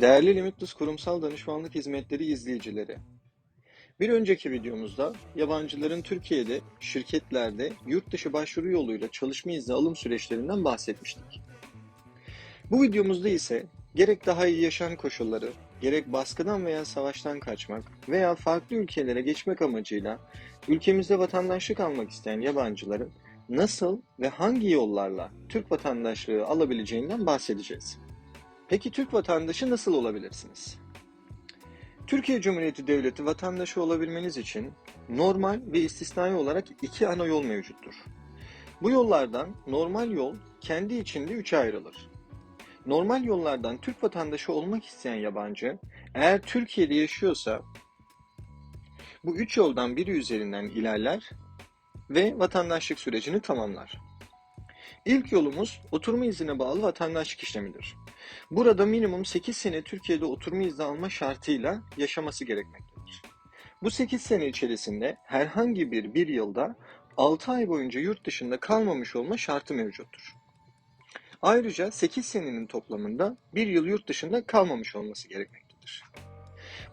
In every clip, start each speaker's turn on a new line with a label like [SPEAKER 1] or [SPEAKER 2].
[SPEAKER 1] Değerli Limitless Kurumsal Danışmanlık Hizmetleri izleyicileri, bir önceki videomuzda yabancıların Türkiye'de, şirketlerde yurt dışı başvuru yoluyla çalışma izni alım süreçlerinden bahsetmiştik. Bu videomuzda ise gerek daha iyi yaşam koşulları, gerek baskıdan veya savaştan kaçmak veya farklı ülkelere geçmek amacıyla ülkemizde vatandaşlık almak isteyen yabancıların nasıl ve hangi yollarla Türk vatandaşlığı alabileceğinden bahsedeceğiz. Peki Türk vatandaşı nasıl olabilirsiniz? Türkiye Cumhuriyeti Devleti vatandaşı olabilmeniz için normal ve istisnai olarak iki ana yol mevcuttur. Bu yollardan normal yol kendi içinde üçe ayrılır. Normal yollardan Türk vatandaşı olmak isteyen yabancı eğer Türkiye'de yaşıyorsa bu üç yoldan biri üzerinden ilerler ve vatandaşlık sürecini tamamlar. İlk yolumuz oturma iznine bağlı vatandaşlık işlemidir. Burada minimum 8 sene Türkiye'de oturma izni alma şartıyla yaşaması gerekmektedir. Bu 8 sene içerisinde herhangi bir bir yılda 6 ay boyunca yurt dışında kalmamış olma şartı mevcuttur. Ayrıca 8 senenin toplamında bir yıl yurt dışında kalmamış olması gerekmektedir.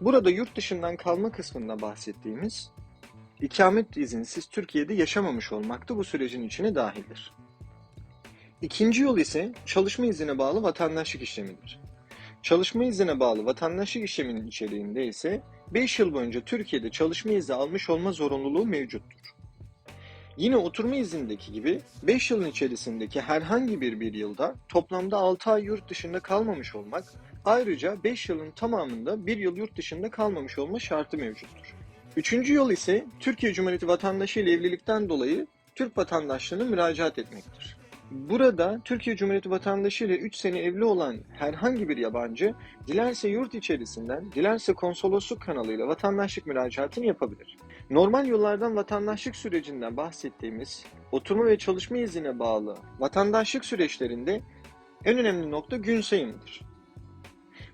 [SPEAKER 1] Burada yurt dışından kalma kısmında bahsettiğimiz ikamet izinsiz Türkiye'de yaşamamış olmak da bu sürecin içine dahildir. İkinci yol ise çalışma iznine bağlı vatandaşlık işlemidir. Çalışma iznine bağlı vatandaşlık işleminin içeriğinde ise 5 yıl boyunca Türkiye'de çalışma izni almış olma zorunluluğu mevcuttur. Yine oturma iznindeki gibi 5 yılın içerisindeki herhangi bir bir yılda toplamda 6 ay yurt dışında kalmamış olmak, ayrıca 5 yılın tamamında 1 yıl yurt dışında kalmamış olma şartı mevcuttur. Üçüncü yol ise Türkiye Cumhuriyeti vatandaşı ile evlilikten dolayı Türk vatandaşlığına müracaat etmektir. Burada Türkiye Cumhuriyeti vatandaşı ile 3 sene evli olan herhangi bir yabancı dilerse yurt içerisinden, dilerse konsolosluk kanalıyla vatandaşlık müracaatını yapabilir. Normal yollardan vatandaşlık sürecinden bahsettiğimiz oturma ve çalışma iznine bağlı vatandaşlık süreçlerinde en önemli nokta gün sayımıdır.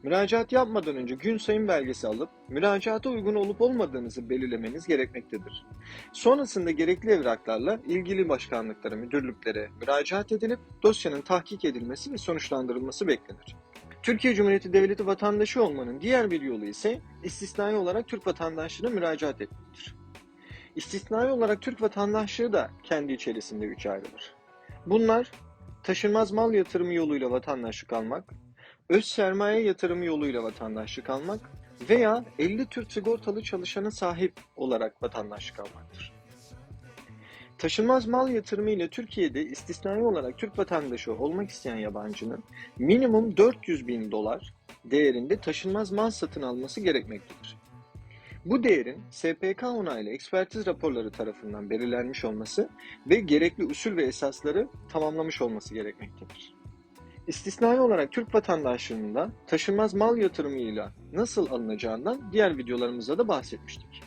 [SPEAKER 1] Müracaat yapmadan önce gün sayım belgesi alıp müracaata uygun olup olmadığınızı belirlemeniz gerekmektedir. Sonrasında gerekli evraklarla ilgili başkanlıklara, müdürlüklere müracaat edilip dosyanın tahkik edilmesi ve sonuçlandırılması beklenir. Türkiye Cumhuriyeti Devleti vatandaşı olmanın diğer bir yolu ise istisnai olarak Türk vatandaşlığına müracaat etmektir. İstisnai olarak Türk vatandaşlığı da kendi içerisinde üçe ayrılır. Bunlar taşınmaz mal yatırımı yoluyla vatandaşlık almak, öz sermaye yatırımı yoluyla vatandaşlık almak veya 50 Türk sigortalı çalışana sahip olarak vatandaşlık almaktır. Taşınmaz mal yatırımı ile Türkiye'de istisnai olarak Türk vatandaşı olmak isteyen yabancının minimum 400 bin dolar değerinde taşınmaz mal satın alması gerekmektedir. Bu değerin SPK onaylı ekspertiz raporları tarafından belirlenmiş olması ve gerekli usul ve esasları tamamlamış olması gerekmektedir. İstisnai olarak Türk vatandaşlığında taşınmaz mal yatırımıyla nasıl alınacağından diğer videolarımızda da bahsetmiştik.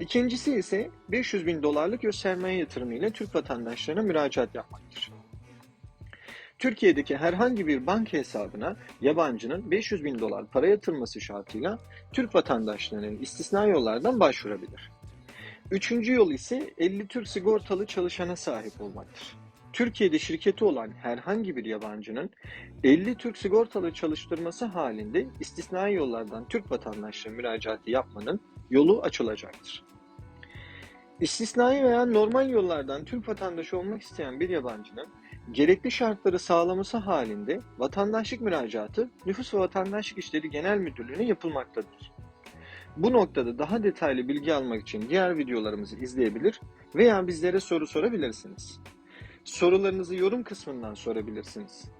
[SPEAKER 1] İkincisi ise 500 bin dolarlık öz sermaye yatırımı ile Türk vatandaşlarına müracaat yapmaktır. Türkiye'deki herhangi bir banka hesabına yabancının 500 bin dolar para yatırması şartıyla Türk vatandaşlarının istisnai yollardan başvurabilir. Üçüncü yol ise 50 Türk sigortalı çalışana sahip olmaktır. Türkiye'de şirketi olan herhangi bir yabancının 50 Türk sigortalı çalıştırması halinde istisnai yollardan Türk vatandaşlığı müracaatı yapmanın yolu açılacaktır. İstisnai veya normal yollardan Türk vatandaşı olmak isteyen bir yabancının gerekli şartları sağlaması halinde vatandaşlık müracaatı Nüfus ve Vatandaşlık İşleri Genel Müdürlüğü'ne yapılmaktadır. Bu noktada daha detaylı bilgi almak için diğer videolarımızı izleyebilir veya bizlere soru sorabilirsiniz. Sorularınızı yorum kısmından sorabilirsiniz.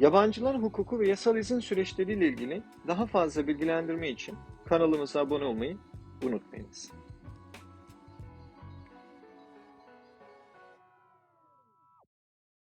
[SPEAKER 1] Yabancılar hukuku ve yasal izin süreçleriyle ilgili daha fazla bilgilendirme için kanalımıza abone olmayı unutmayınız.